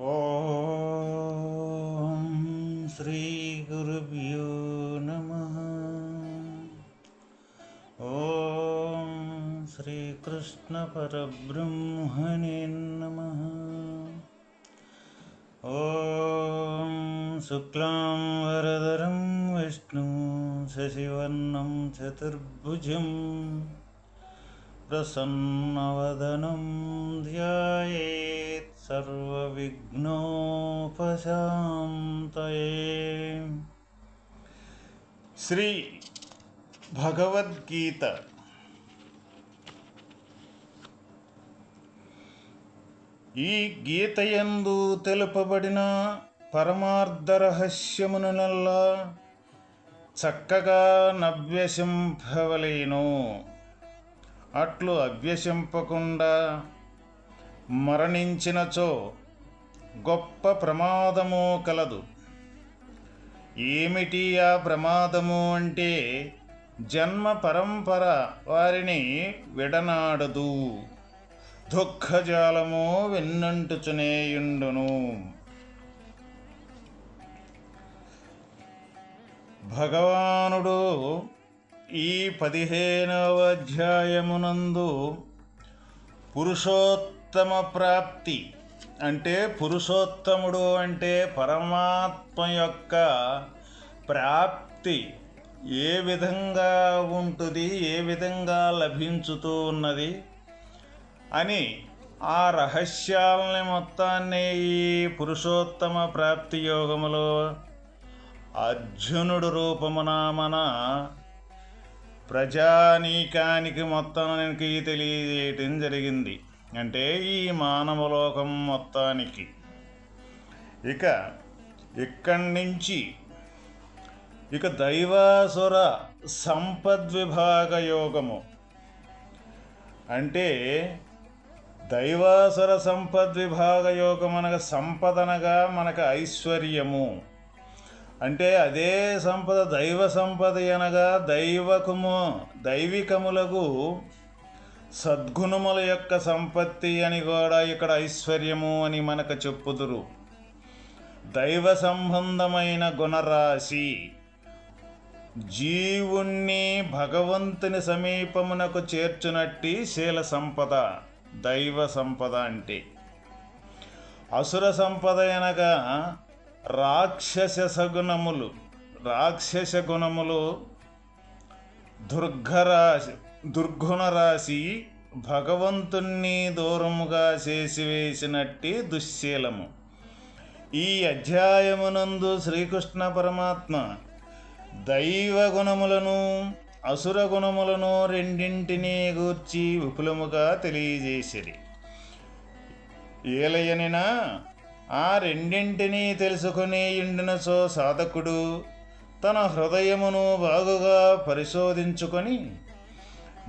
ॐ श्रीगुरुभ्यो नमः। ॐ श्रीकृष्णपरब्रह्मणे नमः। ॐ शुक्लां वरदरं विष्णुं शशिवर्णं चतुर्भुजम् प्रसन्नवदनं ध्यायेत् సర్వవిఘ్నోపశాంతయే శ్రీ భగవద్గీత ఈ గీతయందు తెలుపబడిన పరమార్థ రహస్యమునల్లా చక్కగా నవ్యశంభవలేను. అట్లు అభ్యసింపకుండా మరణించినచో గొప్ప ప్రమాదము కలదు. ఏమిటి ఆ ప్రమాదము అంటే జన్మ పరంపర వారిని విడనాడదు. దుఃఖజాలము వెన్నంటుచునేయుండును. భగవానుడు ఈ పదిహేనవ అధ్యాయమునందు ఉత్తమ ప్రాప్తి అంటే పురుషోత్తముడు అంటే పరమాత్మ యొక్క ప్రాప్తి ఏ విధంగా ఉంటుంది ఏ విధంగా లభించుతూ ఉన్నది అని ఆ రహస్యాలని మొత్తాన్ని ఈ పురుషోత్తమ ప్రాప్తి యోగములో అర్జునుడు రూపమున మన ప్రజానీకానికి మొత్తానికి తెలియజేయటం జరిగింది. అంటే ఈ మానవలోకం మొత్తానికి. ఇక ఇక్కడి నుంచి ఇక దైవాసుర సంపద్విభాగ యోగము అంటే దైవాసుర సంపద్విభాగ యోగం అనగా సంపదనగా మనకు ఐశ్వర్యము. అంటే అదే సంపద దైవ సంపద అనగా దైవకము దైవికములకు సద్గుణముల యొక్క సంపత్తి అని కూడా ఇక్కడ ఐశ్వర్యము అని మనకు చెప్పుదురు. దైవ సంబంధమైన గుణరాశి జీవుణ్ణి భగవంతుని సమీపమునకు చేర్చునట్టి శీల సంపద దైవ సంపద అంటే. అసుర సంపద అనగా రాక్షస సగుణములు రాక్షస గుణములు దుర్గరాశి దుర్గుణరాశి భగవంతుణ్ణి దూరముగా చేసివేసినట్టి దుశ్శీలము. ఈ అధ్యాయమునందు శ్రీకృష్ణ పరమాత్మ దైవ గుణములను అసుర గుణములను రెండింటినీ గూర్చి విపులముగా తెలియజేసిరి. ఏలయనినా ఆ రెండింటినీ తెలుసుకుని ఇండినచో సాధకుడు తన హృదయమును బాగుగా పరిశోధించుకొని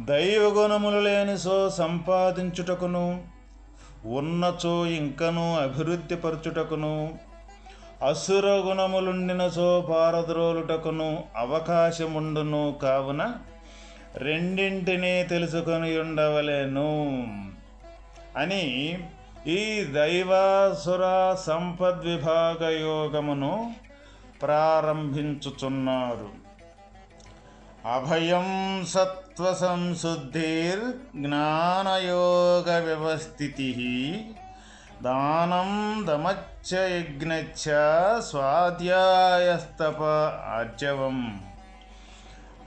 దైవగుణములు లేనిసో సంపాదించుటకును ఉన్నచో ఇంకను అభివృద్ధి పరచుటకును అసుర గుణములుండినచో పారద్రోలుటకును అవకాశముండును కావున రెండింటినీ తెలుసుకొని ఉండవలేను అని ఈ దైవాసుర సంపద్విభాగ యోగమును ప్రారంభించుచున్నారు. అభయం సత్ त्वसंशुद्धिर्ज्ञानयोगव्यवस्थितिः। दानं दमच्च यज्ञच्च स्वाध्यायस्तप आर्जवम्।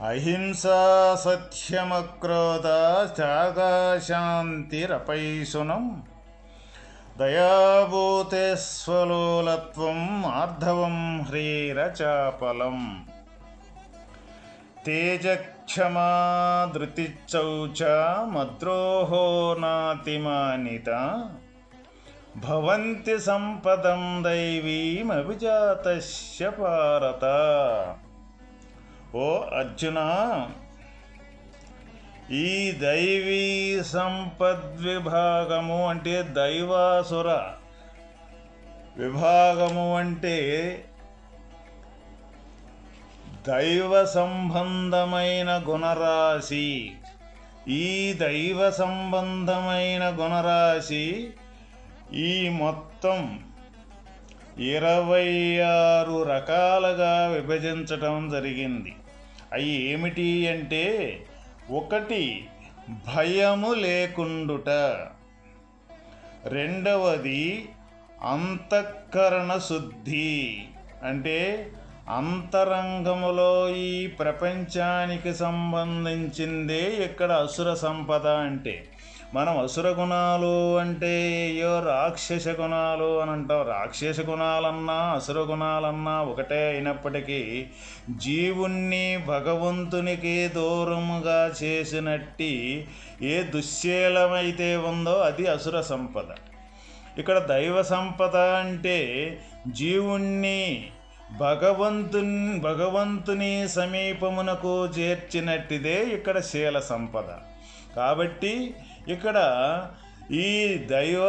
अहिंसासत्यमक्रोधस्याकाशान्तिरपैशुनं दयाभूते स्वलोलत्वमार्धवं आर्धवं ह्रीरचापलम्। తేజక్షమా ధృతిచౌచ మద్రోహో నాతిమానిత భవంతి సంపదం దైవీమభిజాతస్య భారత ఓ అర్జున ఈ దైవీ సంపద్విభాగము అంటే దైవాసుర విభాగము అంటే దైవ సంబంధమైన గుణరాశి. ఈ దైవ సంబంధమైన గుణరాశి ఈ మొత్తం ఇరవై ఆరు రకాలుగా విభజించటం జరిగింది. అవి ఏమిటి అంటే ఒకటి భయము లేకుండుట. రెండవది అంతఃకరణ శుద్ధి. అంటే అంతరంగములో ఈ ప్రపంచానికి సంబంధించిందే ఇక్కడ అసుర సంపద అంటే. మనం అసుర గుణాలు అంటే అయ్యో రాక్షస గుణాలు అని అంటాం. రాక్షస గుణాలన్నా అసుర గుణాలన్నా ఒకటే అయినప్పటికీ జీవుణ్ణి భగవంతునికి దూరముగా చేసినట్టి ఏ దుశ్శీలమైతే ఉందో అది అసుర సంపద. ఇక్కడ దైవ సంపద అంటే జీవుణ్ణి భగవంతుని భగవంతుని సమీపమునకు చేర్చినట్టిదే ఇక్కడ శీల సంపద. కాబట్టి ఇక్కడ ఈ దైవ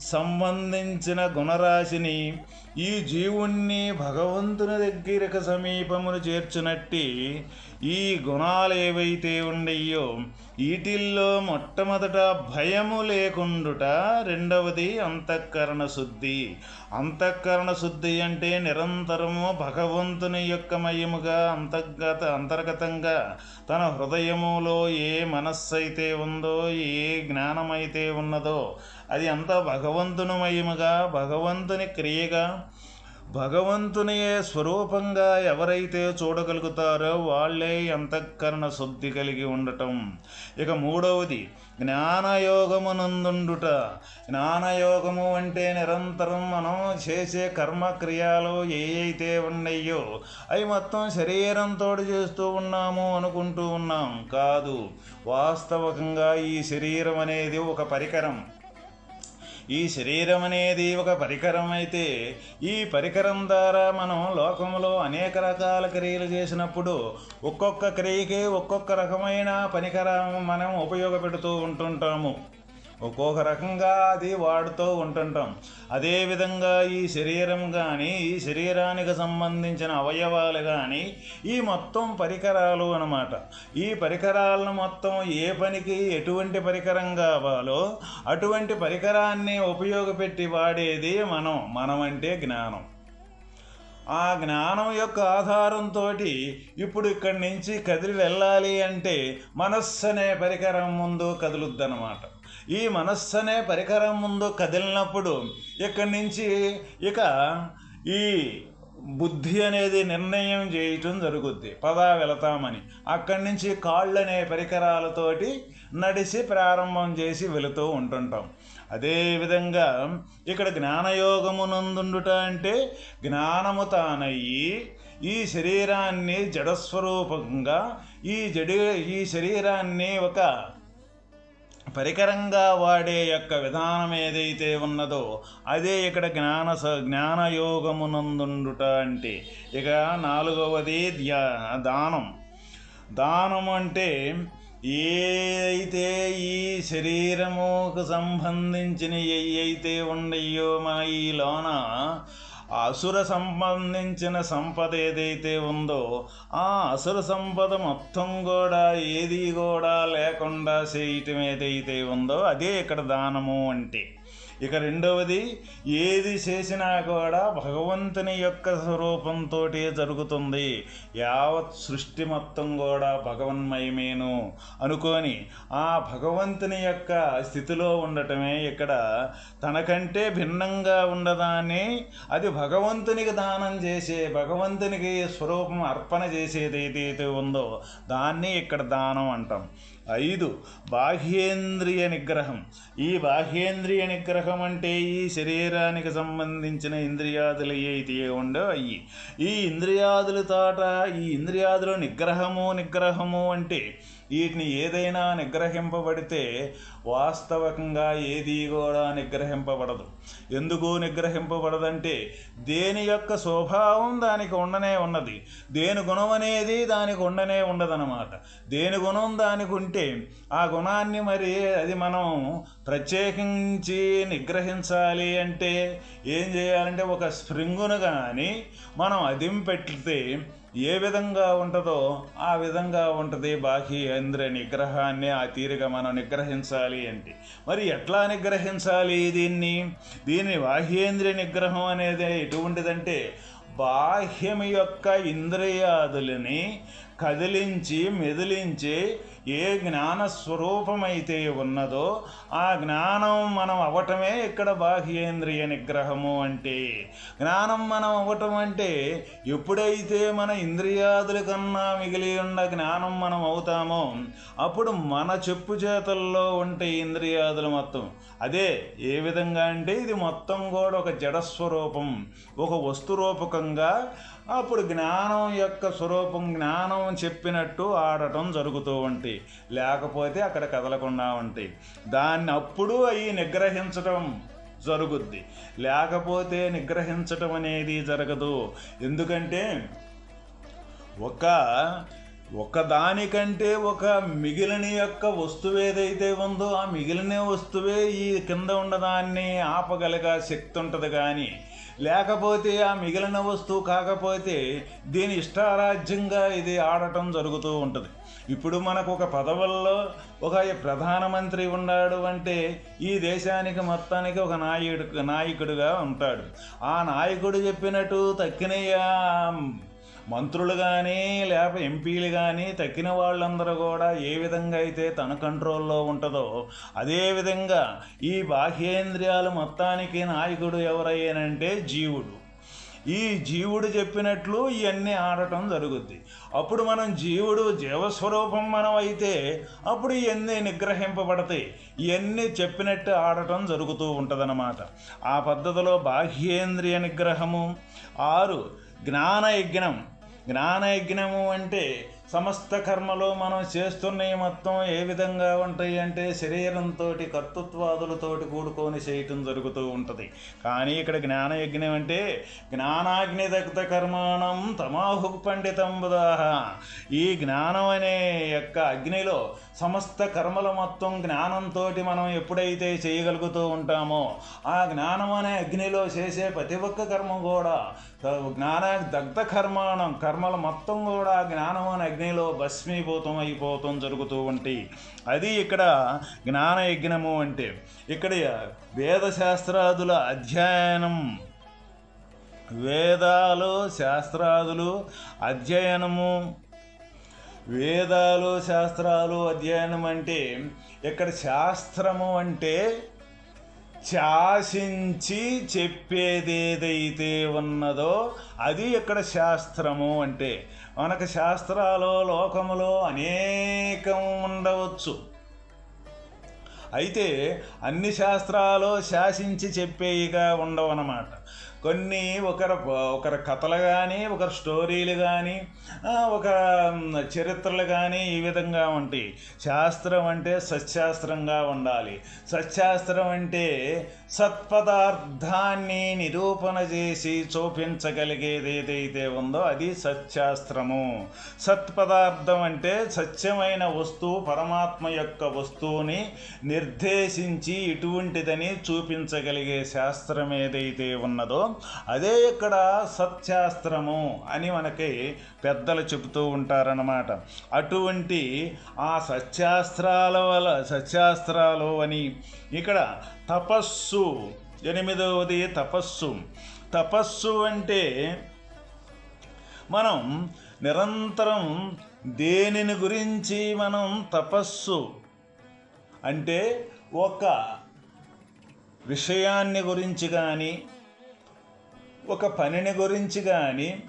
సంబంధించిన గుణరాశిని ఈ జీవుణ్ణి భగవంతుని దగ్గరకు సమీపమును చేర్చునట్టి ఈ గుణాలు ఏవైతే ఉండయో వీటిల్లో మొట్టమొదట భయము లేకుండుట రెండవది అంతఃకరణ శుద్ధి. అంతఃకరణ శుద్ధి అంటే నిరంతరము భగవంతుని యొక్క మయముగా అంతర్గత అంతర్గతంగా తన హృదయములో ఏ మనస్సైతే ఉందో ఏ జ్ఞానమైతే ఉన్నదో అది అంతా భగవంతునిమయముగా భగవంతుని క్రియగా భగవంతుని స్వరూపంగా ఎవరైతే చూడగలుగుతారో వాళ్ళే అంతఃకరణ శుద్ధి కలిగి ఉండటం. ఇక మూడవది జ్ఞానయోగమునందుండుట. జ్ఞానయోగము అంటే నిరంతరం మనం చేసే కర్మక్రియాలు ఏ అయితే ఉన్నాయో అవి మొత్తం శరీరంతో చేస్తూ ఉన్నాము అనుకుంటూ ఉన్నాం. కాదు వాస్తవకంగా ఈ శరీరం అనేది ఒక పరికరం. ఈ శరీరం అనేది ఒక పరికరం అయితే ఈ పరికరం ద్వారా మనం లోకంలో అనేక రకాల క్రియలు చేసినప్పుడు ఒక్కొక్క క్రియకి ఒక్కొక్క రకమైన పనికరం మనం ఉపయోగపెడుతూ ఉంటుంటాము. ఒక్కొక్క రకంగా అది వాడుతూ ఉంటుంటాం. అదేవిధంగా ఈ శరీరం కానీ ఈ శరీరానికి సంబంధించిన అవయవాలు కానీ ఈ మొత్తం పరికరాలు అనమాట ఈ పరికరాలను మొత్తం ఏ పనికి ఎటువంటి పరికరం కావాలో అటువంటి పరికరాన్ని ఉపయోగపెట్టి వాడేది మనం. మనం అంటే జ్ఞానం. ఆ జ్ఞానం యొక్క ఆధారంతో ఇప్పుడు ఇక్కడి నుంచి కదిలి వెళ్ళాలి అంటే మనస్సు అనే పరికరం ముందు కదులుద్దనమాట ఈ మనస్సు అనే పరికరం ముందు కదిలినప్పుడు ఇక్కడి నుంచి ఇక ఈ బుద్ధి అనేది నిర్ణయం చేయటం జరుగుద్ది. పదా వెళతామని. అక్కడి నుంచి కాళ్ళు అనే పరికరాలతోటి నడిచి ప్రారంభం చేసి వెళుతూ ఉంటుంటాం. అదేవిధంగా ఇక్కడ జ్ఞానయోగమునందుండుట అంటే జ్ఞానము తానయ్యి ఈ శరీరాన్ని జడస్వరూపంగా ఈ జడి ఈ శరీరాన్ని ఒక పరికరంగా వాడే యొక్క విధానం ఏదైతే ఉన్నదో అదే ఇక్కడ జ్ఞాన స జ్ఞానయోగమునందుండుట అంటే ఇక నాలుగవది దానం. దానం అంటే ఏదైతే ఈ శరీరముకు సంబంధించిన ఏవైతే ఉన్నాయో మన ఈ లోన అసుర సంబంధించిన సంపద ఏదైతే ఉందో ఆ అసుర సంపద మొత్తం కూడా ఏది కూడా లేకుండా చేయటం ఏదైతే ఉందో అదే ఇక్కడ దానము అంటే. ఇక రెండవది ఏది చేసినా కూడా భగవంతుని యొక్క స్వరూపంతో జరుగుతుంది. యావత్ సృష్టి మొత్తం కూడా భగవన్మయమేను. అనుకొని ఆ భగవంతుని యొక్క స్థితిలో ఉండటమే ఇక్కడ తనకంటే భిన్నంగా ఉండదాన్ని అది భగవంతునికి దానం చేసే భగవంతునికి స్వరూపం అర్పణ చేసేది ఏదైతే ఉందో దాన్ని ఇక్కడ దానం అంటాం. ఐదు. బాహ్యేంద్రియ నిగ్రహం. ఈ బాహ్యేంద్రియ నిగ్రహం అంటే ఈ శరీరానికి సంబంధించిన ఇంద్రియాదులు ఏ ఉండో అయ్యి ఈ ఇంద్రియాదుల తాట ఈ ఇంద్రియాదుల నిగ్రహము నిగ్రహము అంటే వీటిని ఏదైనా నిగ్రహింపబడితే వాస్తవకంగా ఏది కూడా నిగ్రహింపబడదు. ఎందుకు నిగ్రహింపబడదంటే దేని యొక్క స్వభావం దానికి ఉండనే ఉన్నది. దేని గుణం అనేది దానికి ఉండనే ఉండదన్నమాట. దేని గుణం దానికి ఉంటే ఆ గుణాన్ని మరి అది మనం ప్రత్యేకించి నిగ్రహించాలి అంటే ఏం చేయాలంటే ఒక స్ప్రింగును కానీ మనం అదింపెట్టితే ఏ విధంగా ఉంటుందో ఆ విధంగా ఉంటుంది బాహ్యేంద్రియ నిగ్రహాన్ని ఆ తీరుగా మనం నిగ్రహించాలి అంటే. మరి ఎట్లా నిగ్రహించాలి దీన్ని? దీన్ని బాహ్యేంద్రియ నిగ్రహం అనేది ఎటువంటిదంటే బాహ్యం యొక్క ఇంద్రియాదులని కదిలించి మెదిలించి ఏ జ్ఞానస్వరూపమైతే ఉన్నదో ఆ జ్ఞానం మనం అవటమే ఇక్కడ బాహ్యేంద్రియ నిగ్రహము అంటే. జ్ఞానం మనం అవ్వటం అంటే ఎప్పుడైతే మన ఇంద్రియాదుల కన్నా మిగిలి ఉన్న జ్ఞానం మనం అవుతామో అప్పుడు మన చెప్పు చేతల్లో ఉంటే ఇంద్రియాదులు మొత్తం. అదే ఏ విధంగా అంటే ఇది మొత్తం కూడా ఒక జడస్వరూపం ఒక వస్తురూపకంగా అప్పుడు జ్ఞానం యొక్క స్వరూపం జ్ఞానం చెప్పినట్టు ఆడటం జరుగుతూ ఉంటాయి లేకపోతే అక్కడ కదలకుండా ఉంటాయి దాన్ని అప్పుడు అవి నిగ్రహించటం జరుగుద్ది. లేకపోతే నిగ్రహించటం అనేది జరగదు. ఎందుకంటే ఒక ఒకదానికంటే ఒక మిగిలిన యొక్క వస్తువు ఏదైతే ఉందో ఆ మిగిలిన వస్తువే ఈ కింద ఉన్నదాన్ని ఆపగలిగా శక్తి ఉంటుంది కానీ లేకపోతే ఆ మిగిలిన వస్తువు కాకపోతే దీని ఇష్టారాజ్యంగా ఇది ఆడటం జరుగుతూ ఉంటుంది. ఇప్పుడు మనకు ఒక పదవుల్లో ఒక ప్రధానమంత్రి ఉన్నాడు అంటే ఈ దేశానికి మొత్తానికి ఒక నాయకుడు నాయకుడిగా ఉంటాడు. ఆ నాయకుడు చెప్పినట్టు తక్కినయ్య మంత్రులు కానీ లేక ఎంపీలు కానీ తక్కిన వాళ్ళందరూ కూడా ఏ విధంగా అయితే తన కంట్రోల్లో ఉంటుందో అదేవిధంగా ఈ బాహ్యేంద్రియాలు మొత్తానికి నాయకుడు ఎవరయ్యానంటే జీవుడు. ఈ జీవుడు చెప్పినట్లు ఇవన్నీ ఆడటం జరుగుద్ది. అప్పుడు మనం జీవుడు జీవస్వరూపం మనం అయితే అప్పుడు ఇవన్నీ నిగ్రహింపబడతాయి. ఇవన్నీ చెప్పినట్టు ఆడటం జరుగుతూ ఉంటుందన్నమాట. ఆ పద్ధతిలో బాహ్యేంద్రియ నిగ్రహము. ఆరు జ్ఞాన యజ్ఞం జ్ఞానయజ్ఞము అంటే సమస్త కర్మలో మనం చేస్తున్నవి మొత్తం ఏ విధంగా ఉంటాయి అంటే శరీరంతో కర్తృత్వాదులతోటి కూడుకొని చేయటం జరుగుతూ ఉంటుంది. కానీ ఇక్కడ జ్ఞానయజ్ఞం అంటే జ్ఞానాగ్ని దగ్ధ కర్మాణం తమాహు పండితం బుధాహ. ఈ జ్ఞానం అనే యొక్క అగ్నిలో సమస్త కర్మల మొత్తం జ్ఞానంతో మనం ఎప్పుడైతే చేయగలుగుతూ ఉంటామో ఆ జ్ఞానం అనే అగ్నిలో చేసే ప్రతి ఒక్క కర్మ కూడా జ్ఞాన దగ్ధ కర్మాణం కర్మల మొత్తం కూడా జ్ఞానం అనే అగ్నిలో భస్మీభూతం అయిపోవటం జరుగుతూ ఉంటాయి అది ఇక్కడ జ్ఞాన యజ్ఞము అంటే. ఇక్కడ వేదశాస్త్రాదుల అధ్యయనం వేదాలు శాస్త్రాదులు అధ్యయనము. వేదాలు శాస్త్రాలు అధ్యయనం అంటే ఇక్కడ శాస్త్రము అంటే శాసించి చెప్పేదేదైతే ఉన్నదో అది ఇక్కడ శాస్త్రము అంటే. మనకు శాస్త్రాలు లోకములో అనేకం ఉండవచ్చు. అయితే అన్ని శాస్త్రాలు శాసించి చెప్పేయిగా ఉండవన్నమాట కొన్ని ఒకరు ఒకరి కథలు కానీ ఒకరి స్టోరీలు కానీ ఒక చరిత్రలు కానీ ఈ విధంగా ఉంటాయి శాస్త్రం అంటే సత్శాస్త్రంగా ఉండాలి. సత్శాస్త్రం అంటే సత్పదార్థాన్ని నిరూపణ చేసి చూపించగలిగేది ఏదైతే ఉందో అది సత్శాస్త్రము. సత్పదార్థం అంటే సత్యమైన వస్తువు పరమాత్మ యొక్క వస్తువుని నిర్దేశించి ఇటువంటిదని చూపించగలిగే శాస్త్రం ఏదైతే ఉన్నదో అదే ఇక్కడ సత్శాస్త్రము అని మనకి పెద్దలు చెబుతూ ఉంటారన్నమాట. అటువంటి ఆ సత్యాస్త్రాల వల్ల సత్యాస్త్రాలు అని ఇక్కడ తపస్సు ఎనిమిదవది తపస్సు. తపస్సు అంటే మనం నిరంతరం దేనిని గురించి మనం తపస్సు అంటే ఒక విషయాన్ని గురించి కానీ ఒక పనిని గురించి కానీ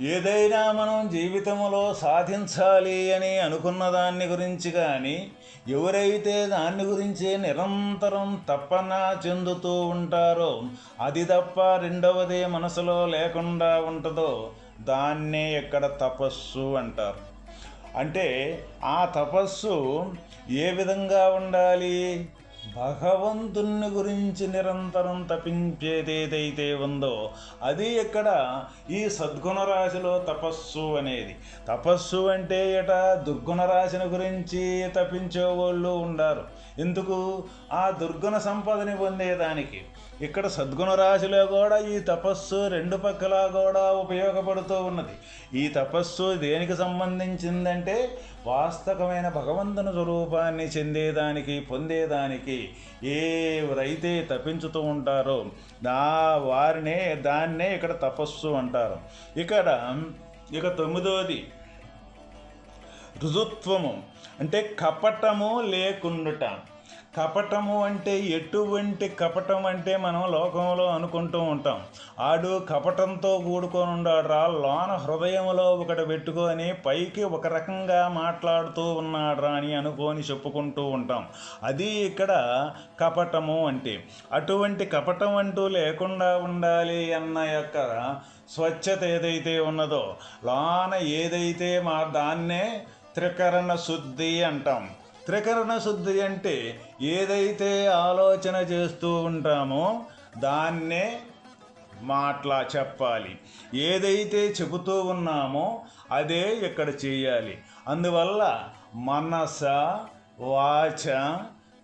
ఏదైనా మనం జీవితంలో సాధించాలి అని అనుకున్న దాన్ని గురించి కానీ ఎవరైతే దాన్ని గురించి నిరంతరం తప్పన చెందుతూ ఉంటారో అది తప్ప రెండవది మనసులో లేకుండా ఉంటుందో దాన్నే ఇక్కడ తపస్సు అంటారు. అంటే ఆ తపస్సు ఏ విధంగా ఉండాలి? భగవంతుని గురించి నిరంతరం తపించేదేదైతే ఉందో అది ఇక్కడ ఈ సద్గుణ రాశిలో తపస్సు అనేది. తపస్సు అంటే ఎట దుర్గుణ రాశిని గురించి తపించేవాళ్ళు ఉండారు. ఎందుకు? ఆ దుర్గుణ సంపదని పొందేదానికి. ఇక్కడ సద్గుణ రాశిలో కూడా ఈ తపస్సు రెండు పక్కల కూడా ఉపయోగపడుతూ ఉన్నది. ఈ తపస్సు దేనికి సంబంధించిందంటే వాస్తవమైన భగవంతుని స్వరూపాన్ని చెందేదానికి పొందేదానికి ఏవరైతే తపించుతూ ఉంటారో దా వారినే దాన్నే ఇక్కడ తపస్సు అంటారు. ఇక్కడ ఇక తొమ్మిదోది రుజుత్వము అంటే కపటము లేకుండుట. కపటము అంటే ఎటువంటి కపటం అంటే మనం లోకంలో అనుకుంటూ ఉంటాం. ఆడు కపటంతో కూడుకొని ఉన్నాడురా లోన హృదయంలో ఒకటి పెట్టుకొని పైకి ఒక రకంగా మాట్లాడుతూ ఉన్నాడురా అని అనుకొని చెప్పుకుంటూ ఉంటాం. అది ఇక్కడ కపటము అంటే. అటువంటి కపటం అంటూ లేకుండా ఉండాలి అన్న యొక్క స్వచ్ఛత ఏదైతే ఉన్నదో లోన ఏదైతే మా దాన్నే త్రికరణ శుద్ధి అంటాం. త్రికరణ శుద్ధి అంటే ఏదైతే ఆలోచన చేస్తూ ఉంటామో దాన్నే మాట్లా చెప్పాలి. ఏదైతే చెబుతూ ఉన్నామో అదే ఇక్కడ చేయాలి. అందువల్ల మనస వాచ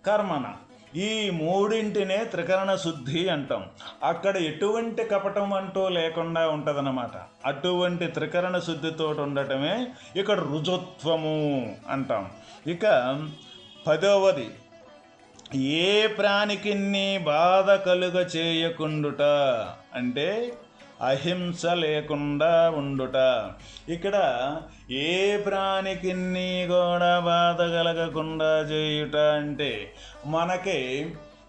కర్మణ ఈ మూడింటినే త్రికరణ శుద్ధి అంటాం. అక్కడ ఎటువంటి కపటం అంటూ లేకుండా ఉంటుందన్నమాట. అటువంటి త్రికరణ శుద్ధితో ఉండటమే ఇక్కడ రుజుత్వము అంటాం. ఇక పదవది ఏ ప్రాణికిన్ని బాధ కలుగ చేయకుండుట అంటే అహింస లేకుండా ఉండుట. ఇక్కడ ఏ ప్రాణికిన్ని కూడా బాధ కలగకుండా చేయుట అంటే మనకి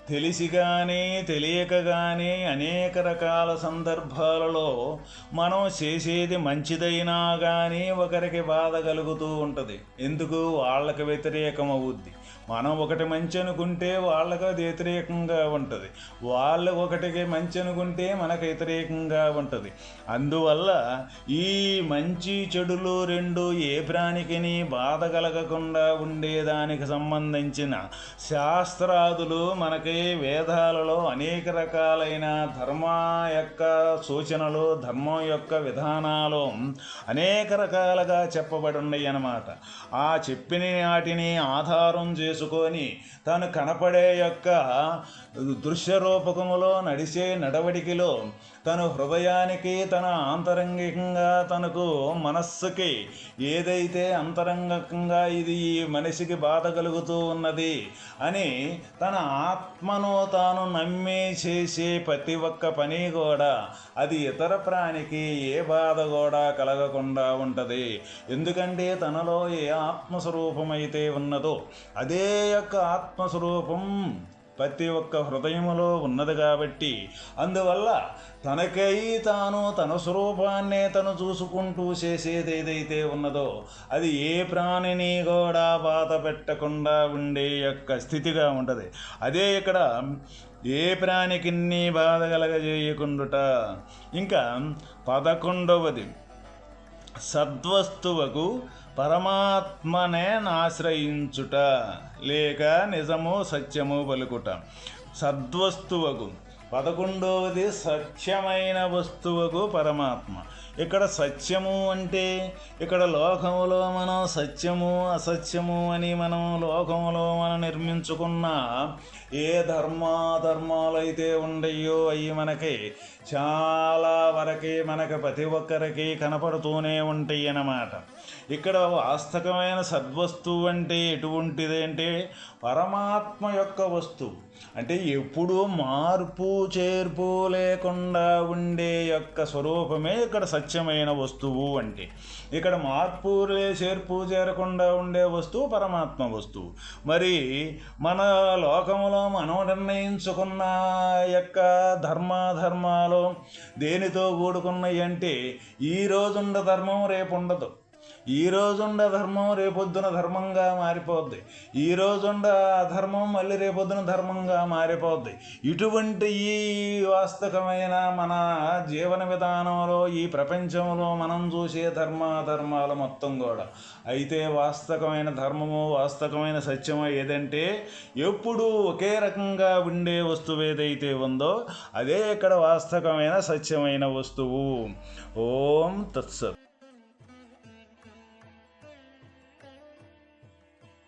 తెలిసి కానీ తెలియక కానీ అనేక రకాల సందర్భాలలో మనం చేసేది మంచిదైనా కానీ ఒకరికి బాధ కలుగుతూ ఉంటుంది. ఎందుకు? వాళ్ళకి వ్యతిరేకం అవుద్ది మనం ఒకటి మంచి అనుకుంటే వాళ్ళకి అది వ్యతిరేకంగా ఉంటుంది. వాళ్ళు ఒకటికి మంచి అనుకుంటే మనకు వ్యతిరేకంగా ఉంటుంది. అందువల్ల ఈ మంచి చెడులు రెండు ఏ ప్రాణికిని బాధ కలగకుండా ఉండేదానికి సంబంధించిన శాస్త్రాదులు మనకి వేదాలలో అనేక రకాలైన ధర్మ యొక్క సూచనలు ధర్మం యొక్క విధానాలు అనేక రకాలుగా చెప్పబడి ఉన్నాయి అన్నమాట. ఆ చెప్పిన వాటిని ఆధారం చేసుకొని తను కనపడే యొక్క దృశ్య రూపకములో నడిచే నడవడికిలో తను హృదయానికి తన ఆంతరంగికంగా తనకు మనస్సుకి ఏదైతే అంతరంగకంగా ఇది ఈ మనిషికి బాధ కలుగుతూ ఉన్నది అని తన ఆత్మను తాను నమ్మి చేసే ప్రతి ఒక్క పని కూడా అది ఇతర ప్రాణికి ఏ బాధ కూడా కలగకుండా ఉంటుంది. ఎందుకంటే తనలో ఏ ఆత్మస్వరూపమైతే ఉన్నదో అదే యొక్క ఆత్మస్వరూపం ప్రతి ఒక్క హృదయములో ఉన్నది కాబట్టి అందువల్ల తనకై తాను తన స్వరూపాన్నే తను చూసుకుంటూ చేసేది ఏదైతే ఉన్నదో అది ఏ ప్రాణిని కూడా బాధ పెట్టకుండా ఉండే యొక్క స్థితిగా ఉంటుంది. అదే ఇక్కడ ఏ ప్రాణికిన్ని బాధ కలగజేయకుండుట. ఇంకా పదకొండవది. సద్వస్తువుకు పరమాత్మనే ఆశ్రయించుట లేక నిజము సత్యము పలుకుట. సద్వస్తువుకు పదకొండవది సత్యమైన వస్తువుకు పరమాత్మ. ఇక్కడ సత్యము అంటే ఇక్కడ లోకములో మనం సత్యము అసత్యము అని మనం లోకములో మనం నిర్మించుకున్న ఏ ధర్మాధర్మాలైతే అయితే ఉండయో అవి మనకి చాలా వరకి మనకి ప్రతి ఒక్కరికి కనపడుతూనే ఉంటాయి అన్నమాట. ఇక్కడ వాస్తవమైన సద్వస్తువు అంటే ఎటువంటిది అంటే పరమాత్మ యొక్క వస్తువు. అంటే ఎప్పుడూ మార్పు చేర్పు లేకుండా ఉండే యొక్క స్వరూపమే ఇక్కడ సత్యమైన వస్తువు అంటే. ఇక్కడ మార్పు చేర్పు చేరకుండా ఉండే వస్తువు పరమాత్మ వస్తువు. మరి మన లోకంలో మనం నిర్ణయించుకున్న యొక్క ధర్మాధర్మాలు దేనితో కూడుకున్నాయి అంటే ఈ రోజుండ ధర్మం రేపు ఉండదు ఈ రోజుండ ధర్మం రేపొద్దున ధర్మంగా మారిపోద్ది. ఈ రోజుండ అధర్మం మళ్ళీ రేపొద్దున ధర్మంగా మారిపోద్ది. ఇటువంటి ఈ వాస్తవమైన మన జీవన విధానంలో ఈ ప్రపంచంలో మనం చూసే ధర్మాధర్మాలు మొత్తం కూడా. అయితే వాస్తవమైన ధర్మము వాస్తవమైన సత్యము ఏదంటే ఎప్పుడూ ఒకే రకంగా ఉండే వస్తువు ఏదైతే ఉందో అదే ఇక్కడ వాస్తవమైన సత్యమైన వస్తువు. ఓం తత్సత్.